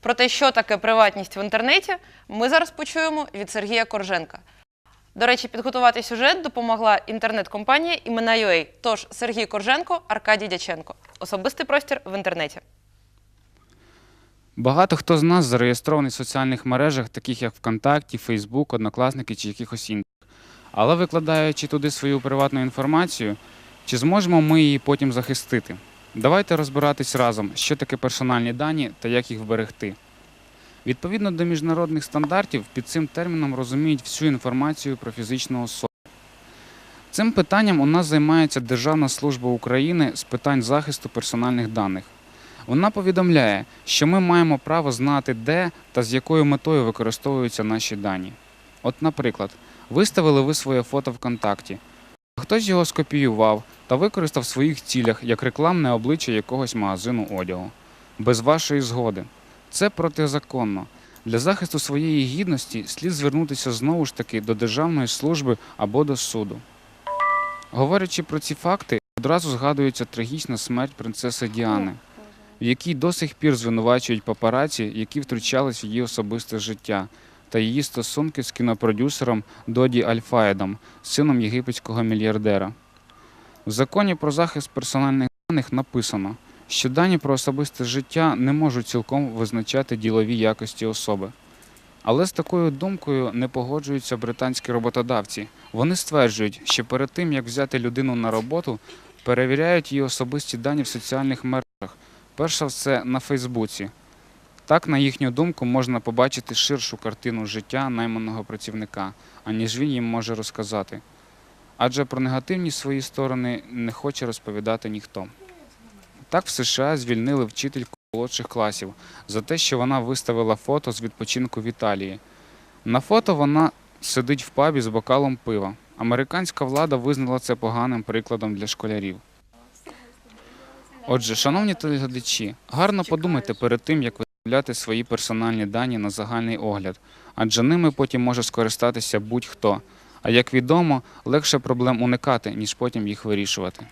Про те, що таке приватність в інтернеті, ми зараз почуємо від Сергія Корженка. До речі, підготувати сюжет допомогла інтернет-компанія імена.ua. Тож Сергій Корженко, Аркадій Дяченко. Особистий простір в інтернеті. Багато хто з нас зареєстрований в соціальних мережах, таких як ВКонтакті, Фейсбук, Однокласники чи якихось інших. Але викладаючи туди свою приватну інформацію, чи зможемо ми її потім захистити? Давайте розбиратись разом, що таке персональні дані та як їх вберегти. Відповідно до міжнародних стандартів, під цим терміном розуміють всю інформацію про фізичну особу. Цим питанням у нас займається Державна служба України з питань захисту персональних даних. Вона повідомляє, що ми маємо право знати, де та з якою метою використовуються наші дані. От, наприклад, виставили ви своє фото ВКонтакті, хтось його скопіював та використав в своїх цілях як рекламне обличчя якогось магазину одягу, без вашої згоди. Це протизаконно. Для захисту своєї гідності слід звернутися знову ж таки до Державної служби або до суду. Говорячи про ці факти, одразу згадується трагічна смерть принцеси Діани в якій до сих пір звинувачують папараці, які втручались в її особисте життя, та її стосунки з кінопродюсером Доді Альфаєдом, сином єгипетського мільярдера. В законі про захист персональних даних написано, що дані про особисте життя не можуть цілком визначати ділові якості особи. Але з такою думкою не погоджуються британські роботодавці. Вони стверджують, що перед тим, як взяти людину на роботу, перевіряють її особисті дані в соціальних мережах, перш за все на Фейсбуці. Так, на їхню думку, можна побачити ширшу картину життя найманого працівника, аніж він їм може розказати. Адже про негативні свої сторони не хоче розповідати ніхто. Так в США звільнили вчительку молодших класів за те, що вона виставила фото з відпочинку в Італії. На фото вона сидить в пабі з бокалом пива. Американська влада визнала це поганим прикладом для школярів. Отже, шановні телеглядачі, гарно подумайте перед тим, як виставляти свої персональні дані на загальний огляд, адже ними потім може скористатися будь-хто. А як відомо, легше проблем уникати, ніж потім їх вирішувати.